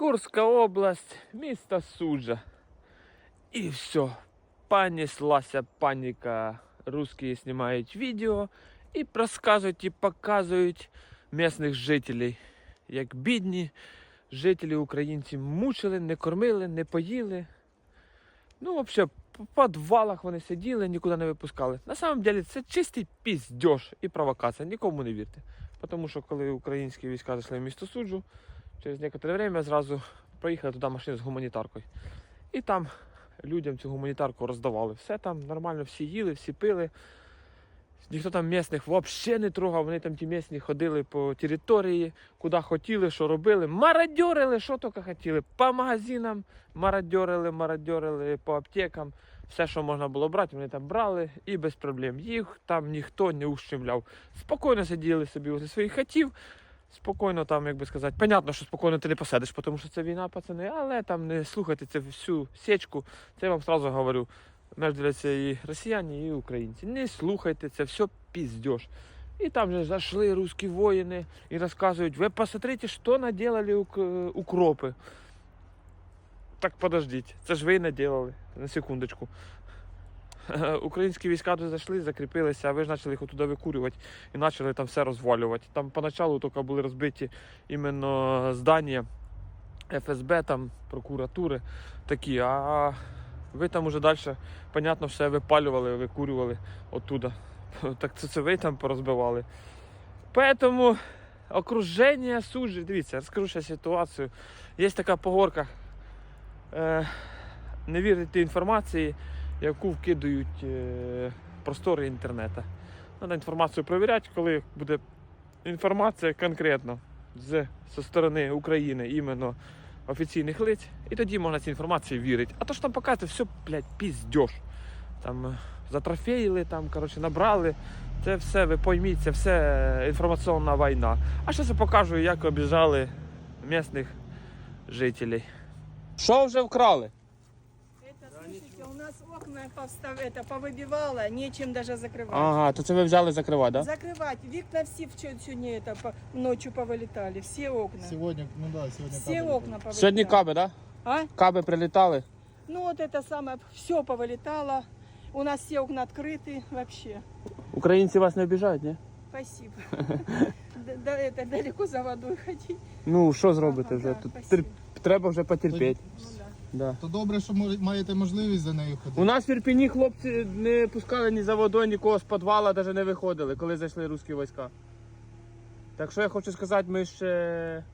Курська область, місто Суджа. І все. Понеслася паніка. Русські знімають відео і розказують і показують місцевих жителів, як бідні жителі українці мучили, не кормили, не поїли. Ну, взагалі, по підвалах вони сиділи, нікуди не випускали. На самом деле це чистий піздьош і провокація. Нікому не вірте. Тому що коли українські війська зайшли в місто Суджу, через некоторе время зразу проїхали туди машини з гуманітаркою. І там людям цю гуманітарку роздавали. Все там нормально, всі їли, всі пили. Ніхто там місних взагалі не трогав, вони там ті місні ходили по території, куди хотіли, що робили. Мародьорили, що тільки хотіли. По магазинам мародьорили, мародьорили, по аптекам. Все, що можна було брати, вони там брали і без проблем. Їх там ніхто не ущемляв. Спокійно сиділи собі возле своїх хатів, спокійно там, як би сказати, понятно, що спокійно ти не посидиш, тому що це війна, пацани, але там не слухайте це всю сечку. Це я вам сразу говорю. Нас і росіяни, і українці. Не слухайте, це все піздеж. І там же зайшли русські воїни і розказують, ви посмотрите, що наделали ук- укропи. Так подождіть, це ж ви наделали. На секундочку. Українські війська тут зайшли, закріпилися, а ви ж почали їх туди викурювати і почали там все розвалювати. Там поначалу тільки були розбиті іменно здання ФСБ, там прокуратури такі, а ви там уже далі, понятно, все випалювали, викурювали оттуда. Так це, це ви там порозбивали. Поэтому окруження суджі. Дивіться, розкажу ще ситуацію. Є така поговорка. Е, не вірити інформації, яку вкидають е, простори інтернету. Треба інформацію перевіряти, коли буде інформація конкретно з, зі сторони України, іменно офіційних лиць, і тоді можна цій інформації вірити. А то що там показує, все, блядь, піздьош. Там е, затрофеїли, там, коротше, набрали. Це все, ви пойміть, це все е, інформаційна війна. А зараз я покажу, як обіжали місцевих жителів. Що вже вкрали? Это, слушайте, у нас окна повстав, это, повыбивало, нечем даже закрывать. Ага, то це ви взяли закривати, так? Закрывать. Вікна всі вчора сьогодні это, по, ночью повылетали, всі окна. Сегодня, ну да, сегодня Всі кабель окна повылетали. Сьогодні каби, так? А? Каби прилітали. Ну вот это самое, все повылетало. У нас все окна открыты вообще. Українці вас не обіжають, ні? Спасибо. Да, да, это далеко за водой ходить. Ну, що зробите Ага, вже? да, Тут спасибо. тер- треба вже потерпіти. Да. То добре, що маєте можливість за нею ходити. У нас в Ірпіні хлопці не пускали ні за водою, нікого з підвала навіть не виходили, коли зайшли русські війська. Так що я хочу сказати, ми ще